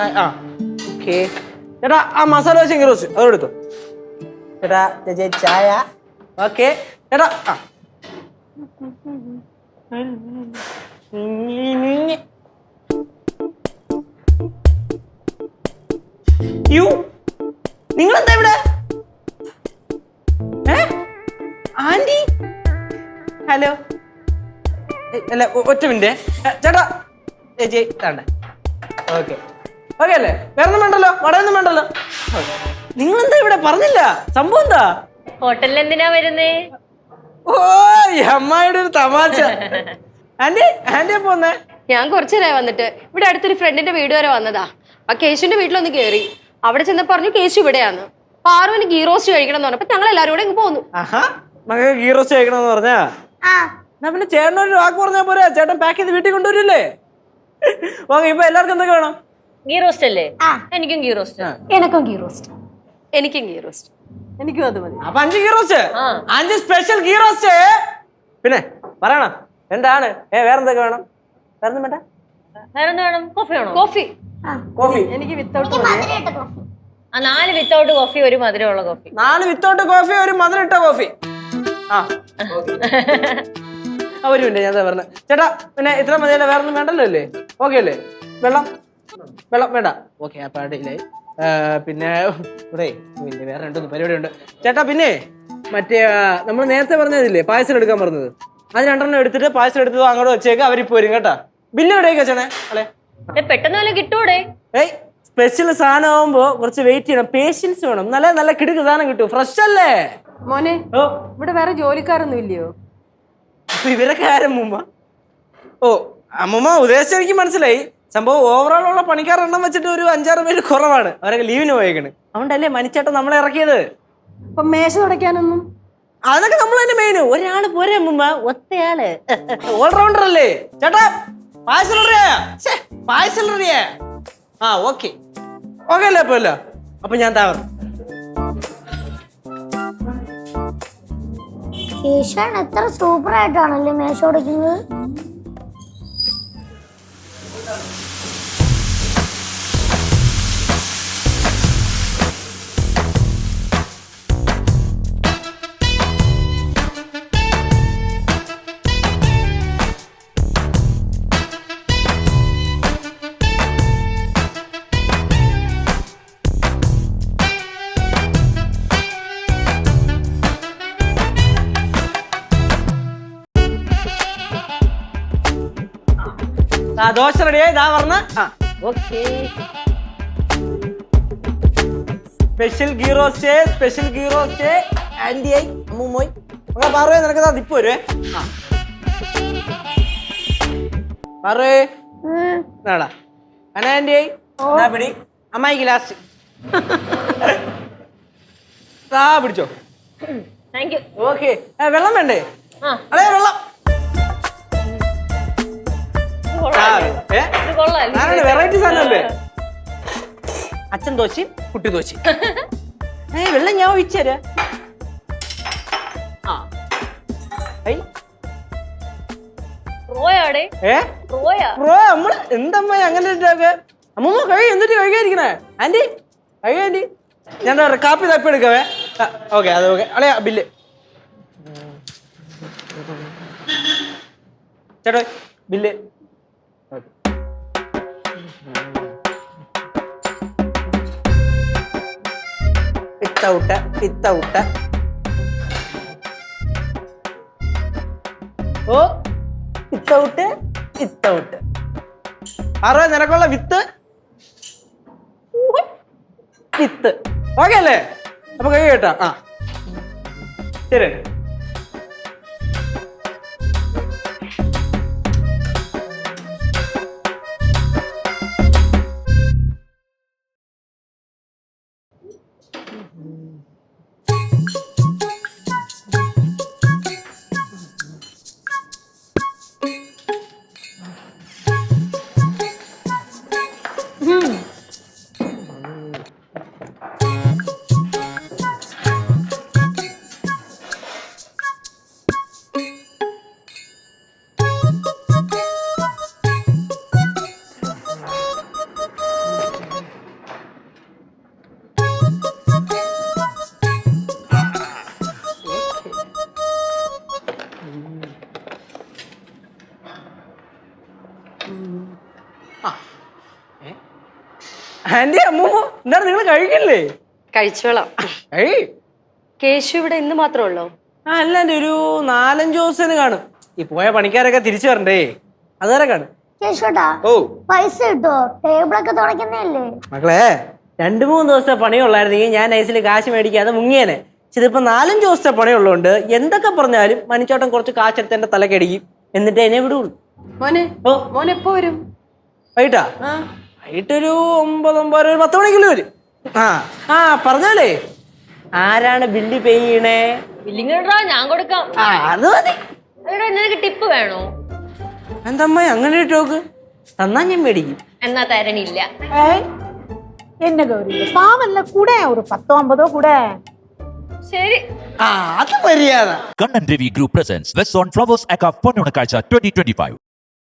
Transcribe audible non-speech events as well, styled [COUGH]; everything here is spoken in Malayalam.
ആ ഓക്കെ. ചേട്ടാ ആ മസാല ദോശ ഗീ റോസ്റ്റ് അതോടെ എടുത്തു. ചേട്ടാ ചേച്ചി ചായ. ഓക്കെ. ചേട്ടാ ആ. യു നിങ്ങളെന്താ ഇവിടെ? ആന്റി? ഹലോ. അല്ല ഒറ്റ മിനിറ്റ്. ചേട്ടാ ചേച്ചി താണ്ടേ ഓക്കെ. ഓക്കെ അല്ലേ വേറെ ഒന്നും വേണ്ടല്ലോ. വടയൊന്നും വേണ്ടല്ലോ. നിങ്ങളെന്താ ഇവിടെ പറഞ്ഞില്ല? സംഭവം എന്താ? ഹോട്ടലിൽ എന്തിനാ വരുന്നേ? ഓ ഈ അമ്മായിയുടെ ഒരു തമാശ. ആന്റി ആന്റി പോന്നേ ഞാൻ കുറച്ചു നേരം വന്നിട്ട്. ഇവിടെ അടുത്തൊരു ഫ്രണ്ടിന്റെ വീട് വരെ വന്നതാ. ആ കേശുവിന്റെ വീട്ടിലൊന്ന് കേറി. അവിടെ ചെന്ന് പറഞ്ഞു കേശു ഇവിടെയാന്ന്. പാറുവിന് ഗീ റോസ്റ്റ് കഴിക്കണം എന്ന് പറഞ്ഞപ്പോ ഞങ്ങൾ എല്ലാരും കൂടെ ഇങ്ങ് പോന്നു. ആഹാ മകൾക്ക് ഗീ റോസ്റ്റ് കഴിക്കണമെന്ന് പറഞ്ഞാ? എന്നാ പിന്നെ ചേട്ടനൊരു വാക്ക് പറഞ്ഞാ പോരാ? ചേട്ടൻ പാക്ക് ചെയ്ത് വീട്ടിൽ കൊണ്ടുവരില്ലേ? ഓക്കെ ഇപ്പൊ എല്ലാവർക്കും എന്തൊക്കെ വേണം? ഗീ റോസ്റ്റ് അല്ലേ? എനിക്കും ഗീ റോസ്റ്റ്. എനക്കും ഗീ റോസ്റ്റ്. എനിക്കും ഗീ റോസ്റ്റ്. എനിക്കും അത് മതി. അപ്പൊ അഞ്ച് ഗീ റോസ്റ്റ്. അഞ്ച് സ്പെഷ്യൽ ഗീ റോസ്റ്റ്. പിന്നെ പറയണം. എന്താണ്? ഏ വേറെന്തൊക്കെ വേണം? വേറൊന്നും വേണ്ട? വേറെന്ത് വേണം? കോഫി വേണോ? കോഫി. കോഫി. എനിക്ക് വിത്തൗട്ട് ആ നാല് വിത്തൗട്ട് കോഫി ഒരു മധുരമുള്ള കോഫി. നാല് വിത്തൗട്ട് കോഫി ഒരു മധുരിട്ട കോഫി. ആ. [LAUGHS] ആ, ഒരു മിനിറ്റ് ഞാൻ പറഞ്ഞ. ചേട്ടാ പിന്നെ ഇത്ര മതിയല്ലേ? വേറൊന്നും വേണ്ടല്ലോ അല്ലേ? ഓക്കെ അല്ലേ? വെള്ളം? വെള്ളം വേണ്ട. ഓക്കെ അപ്പൊ അടിയിലായി പിന്നെ ഇവിടെ പിന്നെ വേറെ രണ്ടൊന്ന് പരിപാടി ഉണ്ട്. ചേട്ടാ പിന്നെ മറ്റേ നമ്മൾ നേരത്തെ പറഞ്ഞതില്ലേ പായസം എടുക്കാൻ പറഞ്ഞത്? അത് രണ്ടെണ്ണം എടുത്തിട്ട് പായസം എടുത്തത് അങ്ങോട്ട് വെച്ചേക്ക് അവരിപ്പോ വരും കേട്ടാ. ബില്ല് എവിടെയൊക്കെ ചേണേ അല്ലേ? ഏ, പെട്ടെന്ന് വല്ലതും കിട്ടൂടെ? ഏയ് സ്പെഷ്യൽ സാധനം ആവുമ്പോ കുറച്ച് വെയിറ്റ് ചെയ്യണം. പേഷ്യൻസ് വേണം. നല്ല നല്ല കിടുക്ക് സാധനം കിട്ടും. ഫ്രഷ് അല്ലേ? മോനെ ഓ. ഇവിടെ വേറെ ജോലിക്കാരൊന്നും ഇല്ലയോ? ഇവരൊക്കെ ആരും മുമ്മ ഓ അമ്മമ്മ ഉദ്ദേശിച്ച എനിക്ക് മനസ്സിലായി. സംഭവം ഓവറോൾ ഉള്ള പണിക്കാർ എണ്ണം വെച്ചിട്ട് ഒരു അഞ്ചാറ് പേര് കുറവാണ്. അവരൊക്കെ ലീവിന് പോയേക്കണ്. അതുകൊണ്ടല്ലേ മനിച്ചേട്ടൻ നമ്മളെ ഇറക്കിയത്? അപ്പൊ മേശ തുടയ്ക്കാനൊന്നും? അതൊക്കെ നമ്മൾ തന്നെ മെയിൻ ഒരാൾ പോരെ മുമ്പ് ഒറ്റയാൾ. ഓൾറൗണ്ടർ അല്ലേ? ചേട്ടാ ആ ഓക്കെ ഓക്കെ അല്ലേ അപ്പൊ അല്ല? അപ്പൊ ഞാൻ താവർ കേശാണ് എത്ര സൂപ്പർ ആയിട്ടാണല്ലേ മേശ ആ ദോശ റെഡിയായി ഇതാ പറഞ്ഞ ആ. Okay special ghee roast special ghee roast aunty ആയി അമ്മൂമ്മോയ് അങ്ങനെ പാറേ നിനക്ക് ദാ ദിപ്പ് വരുവേ ആ. പാറേ നാടാ അന ആന്റി ആയി പിടി. അമ്മായിക്ക് ലാസ്റ്റ് ദാ പിടിച്ചോ. താങ്ക് യു ഓക്കെ വെള്ളം വേണ്ടേ? അതെ അളേ വെള്ളം. വെറൈറ്റി സാധനമല്ലേ? അച്ഛൻ ദോശയും കുട്ടി ദോശയും. [LAUGHS] ഏ വെള്ളം ഞാൻ ഒഴിച്ചേരാ ആ. നമ്മൾ എന്തമ്മ അങ്ങനെ ഇട്ടൊക്കെ അമ്മമ്മ കഴി എന്നിട്ട് കഴിക്കാതിരിക്കണേ ആന്റി കഴിയ ആന്റി. ഞാൻ കാപ്പി തപ്പി എടുക്കവേ? ഓക്കെ അത് ഓക്കെ. അളയാ ബില്ല്. ചേട്ടോ ബില്ല്. വിത്തൗട്ട് വിത്തൗട്ട് ഓ വിത്തൗട്ട് വിത്തൗട്ട് ആറോ നിനക്കുള്ള വിത്ത്? വിത്ത്. ഓക്കെ അല്ലേ? അപ്പൊ കൈ കേട്ടാ. ആ. ശരി. ആന്റി അമ്മൂമ്മ എന്താണ് നിങ്ങൾ കഴിക്കില്ലേ? കഴിച്ചോളാം. ഏയ് കേശു ഇവിടെ ഇന്ന് മാത്രമേ ഉള്ളൂ? ആ അല്ല എന്റെ ഒരു നാലഞ്ച് ദിവസത്തിന് കാണും. ഈ പോയ പണിക്കാരൊക്കെ തിരിച്ചു വരണ്ടേ? അതുവരെ കാണും. കേശോട്ടാ ഓ. പൈസ കിട്ടുമോ ടേബിളൊക്കെ തുടയ്ക്കുന്നതല്ലേ? മക്കളെ രണ്ടു മൂന്ന് ദിവസത്തെ പണിയുള്ളായിരുന്നെങ്കിൽ ഞാൻ നൈസിൽ കാശ് മേടിക്കാതെ മുങ്ങിയേനെ. ഇതിപ്പോ നാലഞ്ച് ദിവസത്തെ പണിയുള്ളതുകൊണ്ട് എന്തൊക്കെ പറഞ്ഞാലും മണിച്ചോട്ടൻ കുറച്ച് കാശെടുത്ത് എന്റെ തലക്കടിക്കും എന്നിട്ട് എന്നെ വിടുള്ളൂ. മോനെ ഓ. മോൻ എപ്പോ വരും? വൈകിട്ടാ ആ വൈകിട്ടൊരു ഒമ്പത് ഒമ്പത് ഒരു പത്ത് മണിക്കുള്ളിൽ വരും ആ ആ പറഞ്ഞോലേ ആരാണ് ബില്ല് പേ ചെയ്യണേ ബില്ലിങ് ഇടാ ഞാൻ കൊടുക്കാം ആ അത് മതി എടാ നിനക്ക് ടിപ്പ് വേണോ എന്തമ്മ അങ്ങനെ ഒരു ടോക്ക് തന്നാ ഞാൻ മേടിക്കും എന്നാ തരണില്ല ஏய், என்ன கௌரி பாவல்ல கூட ஒரு பத்தோ ஐம்பதோ கூட ശരി ആ അത് മര്യാദ Kannan Devi Group presents West on Flowers Aka Ponunakacha 2025.